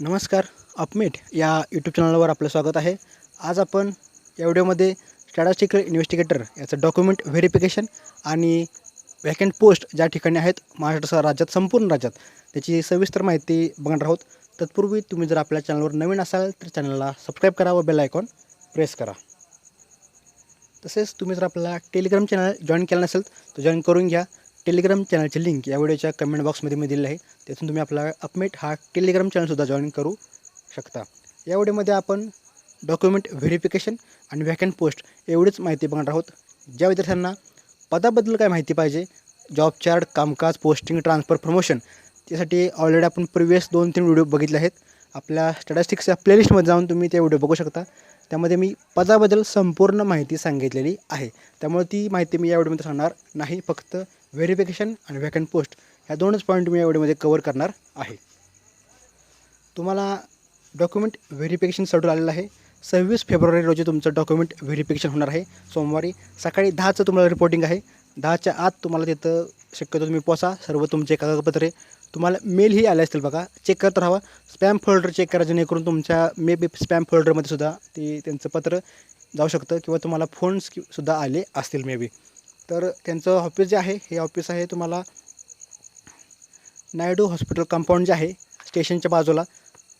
नमस्कार अपमेट या यूट्यूब चॅनलवर आपलं स्वागत आहे. आज आपण या व्हिडिओमध्ये स्टॅटिस्टिकल इन्व्हेस्टिगेटर याचं डॉक्युमेंट व्हेरिफिकेशन आणि वॅकंट पोस्ट ज्या ठिकाणी आहेत महाराष्ट्र राज्यात संपूर्ण राज्यात त्याची सविस्तर माहिती बघणार आहोत. तत्पूर्वी तुम्ही जर आपल्या चॅनलवर नवीन असाल तर चॅनलला सबस्क्राईब करा व बेल आयकॉन प्रेस करा. तसेच तुम्ही जर आपला टेलिग्राम चॅनल जॉईन केला नसेल तर जॉईन करून घ्या. टेलिग्राम चॅनलची लिंक या व्हिडिओच्या कमेंट बॉक्समध्ये मी दिलेलं आहे. त्यातून तुम्ही आपला अपमेट हा टेलिग्राम चॅनलसुद्धा जॉईन करू शकता. या व्हिडिओमध्ये आपण डॉक्युमेंट व्हेरिफिकेशन आणि व्हॅकंट पोस्ट एवढीच माहिती बघणार आहोत. ज्या विद्यार्थ्यांना पदाबद्दल काय माहिती पाहिजे जॉब चार्ट कामकाज पोस्टिंग ट्रान्सफर प्रमोशन त्यासाठी ऑलरेडी आपण प्रिव्हियस दोन तीन व्हिडिओ बघितले आहेत. आपल्या स्टॅटिस्टिक्सच्या प्लेलिस्टमध्ये जाऊन तुम्ही ते व्हिडिओ बघू शकता. त्यामध्ये मी पदाबद्दल संपूर्ण माहिती सांगितलेली आहे. त्यामुळे ती माहिती मी या व्हिडिओमध्ये सांगणार नाही. फक्त व्हेरिफिकेशन आणि व्हॅकंट पोस्ट ह्या दोनच पॉईंट मी या व्हिडिओमध्ये कवर करणार आहे. तुम्हाला डॉक्युमेंट व्हेरिफिकेशन शेड्यूल आलेलं आहे. सव्वीस फेब्रुवारी रोजी तुमचं डॉक्युमेंट व्हेरिफिकेशन होणार आहे. सोमवारी सकाळी दहाचं तुम्हाला रिपोर्टिंग आहे. दहाच्या आत तुम्हाला तिथं शक्यतो तुम्ही पोचा सर्व तुमचे कागदपत्रे. तुम्हाला मेलही आले असतील बघा. चेक करत राहावा. स्पॅम फोल्डर चेक करा जेणेकरून तुमच्या मे बी स्पॅम फोल्डरमध्ये सुद्धा ते त्यांचं पत्र जाऊ शकतं किंवा तुम्हाला फोन्स सुद्धा आले असतील मे बी तर त्यांचं ऑफिस जे आहे हे ऑफिस आहे तुम्हाला नायडू हॉस्पिटल कंपाऊंड जे आहे स्टेशनच्या बाजूला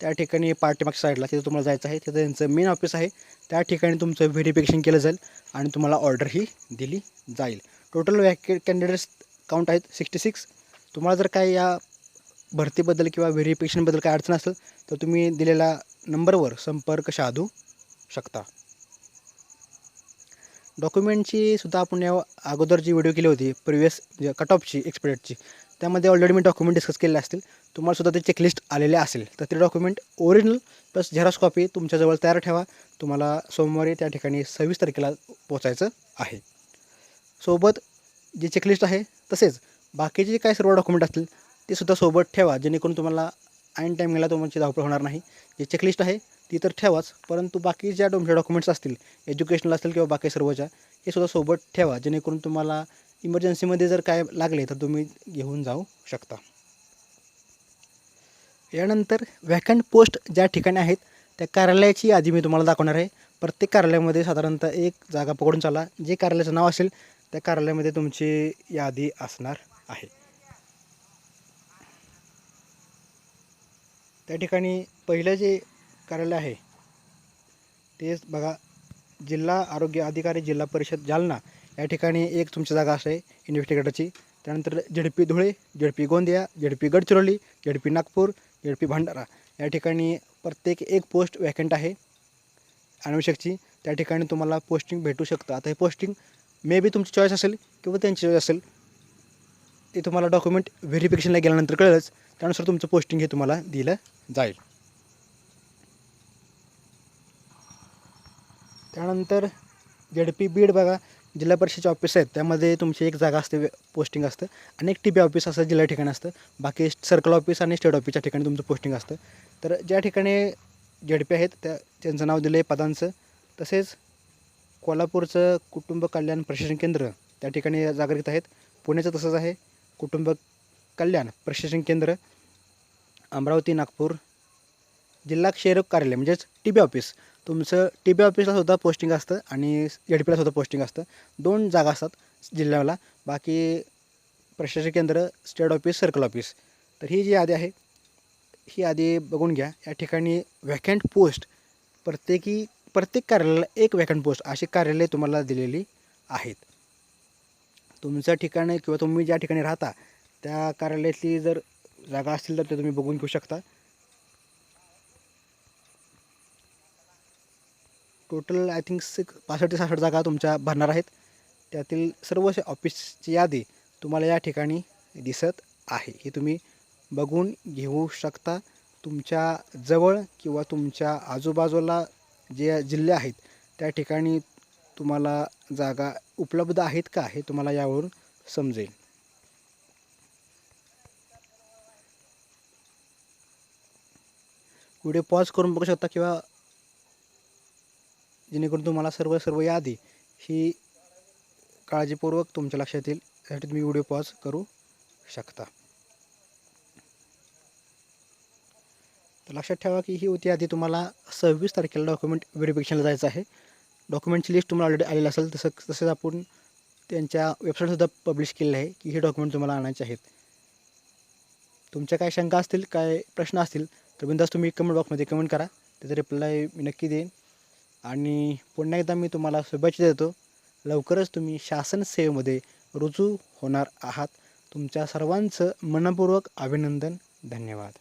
त्या ठिकाणी पार्टीमागच्या साईडला तिथं तुम्हाला जायचं आहे. तिथं त्यांचं मेन ऑफिस आहे. त्या ठिकाणी तुमचं व्हेरिफिकेशन केलं जाईल आणि तुम्हाला ऑर्डरही दिली जाईल. टोटल वॅके कॅन्डिडेट्स काउंट आहेत सिक्स्टी सिक्स तुम्हाला जर काय या भरतीबद्दल किंवा व्हेरिफिकेशनबद्दल काय अडचण असेल तर तुम्ही दिलेल्या नंबरवर संपर्क साधू शकता. डॉक्युमेंटची सुद्धा आपण या अगोदर जी व्हिडिओ केली होती प्रिवियस कट ऑफची एक्सपिरियडची त्यामध्ये ऑलरेडी मी डॉक्युमेंट डिस्कस केले असतील. तुम्हाला सुद्धा ते चेकलिस्ट आलेले असेल. तर ते document original plus xerox copy तुमच्याजवळ तयार ठेवा. तुम्हाला सोमवारी त्या ठिकाणी सव्वीस तारखेला पोचायचं आहे. सोबत जी चेकलिस्ट आहे तसेच बाकीचे जे काही सर्व डॉक्युमेंट असतील ते सुद्धा सोबत ठेवा. जेणेकरून तुम्हाला ऐन टाईमिंगला तुमची धावपळ होणार नाही. जे चेकलिस्ट आहे ती तर ठेवाच. परंतु बाकी ज्या तुमच्या डॉक्युमेंट्स असतील एज्युकेशनल असतील किंवा बाकी सर्वच्या हे सुद्धा सोबत ठेवा. जेणेकरून तुम्हाला इमर्जन्सीमध्ये जर काय लागले तर तुम्ही घेऊन जाऊ शकता. यानंतर व्हॅकंट पोस्ट ज्या ठिकाणी आहेत त्या कार्यालयाची यादी मी तुम्हाला दाखवणार आहे. प्रत्येक कार्यालयामध्ये साधारणतः एक जागा पकडून चाला. जे कार्यालयाचं नाव असेल त्या कार्यालयामध्ये तुमची यादी असणार आहे. त्या ठिकाणी पहिलं जे कार्यालय आहे तेच बघा. जिल्हा आरोग्य अधिकारी जिल्हा परिषद जालना. या ठिकाणी एक तुमची जागा असते इन्व्हेस्टिगेटरची त्यानंतर ZP Dhule ZP Gondia ZP Gadchiroli ZP Nagpur ZP Bhandara. या ठिकाणी प्रत्येक एक पोस्ट वॅकंट आहे. अनावश्यकची त्या ठिकाणी तुम्हाला पोस्टिंग भेटू शकतं. आता हे पोस्टिंग मे बी तुमची चॉईस असेल किंवा त्यांची चॉईस असेल. ते तुम्हाला डॉक्युमेंट व्हेरिफिकेशनला गेल्यानंतर कळेलच. त्यानुसार तुमचं पोस्टिंग हे तुम्हाला दिलं जाईल. त्यानंतर जेडपी बीड बघा. जिल्हा परिषदेचे ऑफिस आहेत त्यामध्ये तुमची एक जागा असते पोस्टिंग असतं आणि एक टी पी ऑफिस असं जिल्हा ठिकाणी असतं. बाकी सर्कल ऑफिस आणि स्टेट ऑफिसच्या ठिकाणी तुमचं पोस्टिंग असतं. तर ज्या ठिकाणी जडपी आहेत त्या त्यांचं नाव दिलं आहे पदांचं. तसेच कोल्हापूरचं कुटुंब कल्याण प्रशिक्षण केंद्र त्या ठिकाणी जागृत आहेत. पुण्याचं तसंच आहे. कुटुंब कल्याण प्रशिक्षण केंद्र अमरावती नागपूर जिल्हा क्षेत्रक कार्यालय म्हणजेच टी बी ऑफिस. तुमचं टी बी ऑफिसला सुद्धा पोस्टिंग असतं आणि एड पीला सुद्धा पोस्टिंग असतं. दोन जागा असतात जिल्ह्याला. बाकी प्रशासकीय केंद्र स्टेट ऑफिस सर्कल ऑफिस तर ही जी यादी आहे ही यादी बघून घ्या. या ठिकाणी व्हॅकंट पोस्ट प्रत्येकी प्रत्येक कार्यालयाला एक व्हॅकंट पोस्ट अशी कार्यालय तुम्हाला दिलेली आहेत. तुमचं ठिकाण किंवा तुम्ही ज्या ठिकाणी राहता त्या कार्यालयातली जर जागा असतील तर ते तुम्ही बघून घेऊ शकता. टोटल आय थिंक सिक्स पासष्ट ते सहासष्ट जागा तुमच्या भरणार आहेत. त्यातील सर्व ऑफिसची यादी तुम्हाला या ठिकाणी दिसत आहे. हे तुम्ही बघून घेऊ शकता. तुमच्या जवळ किंवा तुमच्या आजूबाजूला जे जिल्हे आहेत त्या ठिकाणी तुम्हाला जागा उपलब्ध आहेत का हे तुम्हाला यावरून समजेल. व्हिडिओ पॉज करून बघू शकता किंवा जेणेकरून तुम्हाला सर्व सर्व यादी ही काळजीपूर्वक तुमच्या लक्षात येईल. यासाठी तुम्ही व्हिडिओ पॉज करू शकता. तर लक्षात ठेवा की ही होती आधी तुम्हाला सव्वीस तारखेला डॉक्युमेंट व्हेरिफिकेशनला जायचं आहे. डॉक्युमेंटची लिस्ट तुम्हाला ऑलरेडी आलेली असेल तसं तसंच आपण त्यांच्या वेबसाईटसुद्धा पब्लिश केलेलं आहे की हे डॉक्युमेंट तुम्हाला आणायचे आहेत. तुमच्या काय शंका असतील काय प्रश्न असतील तर बिंदास तुम्ही कमेंट बॉक्समध्ये कमेंट करा. त्याचा रिप्लाय मी नक्की देईन. आणि पुन्हा एकदा मी तुम्हाला शुभेच्छा देतो. लवकरच तुम्ही शासन सेवेमध्ये रुजू होणार आहात. तुमच्या सर्वांचं मनपूर्वक अभिनंदन. धन्यवाद.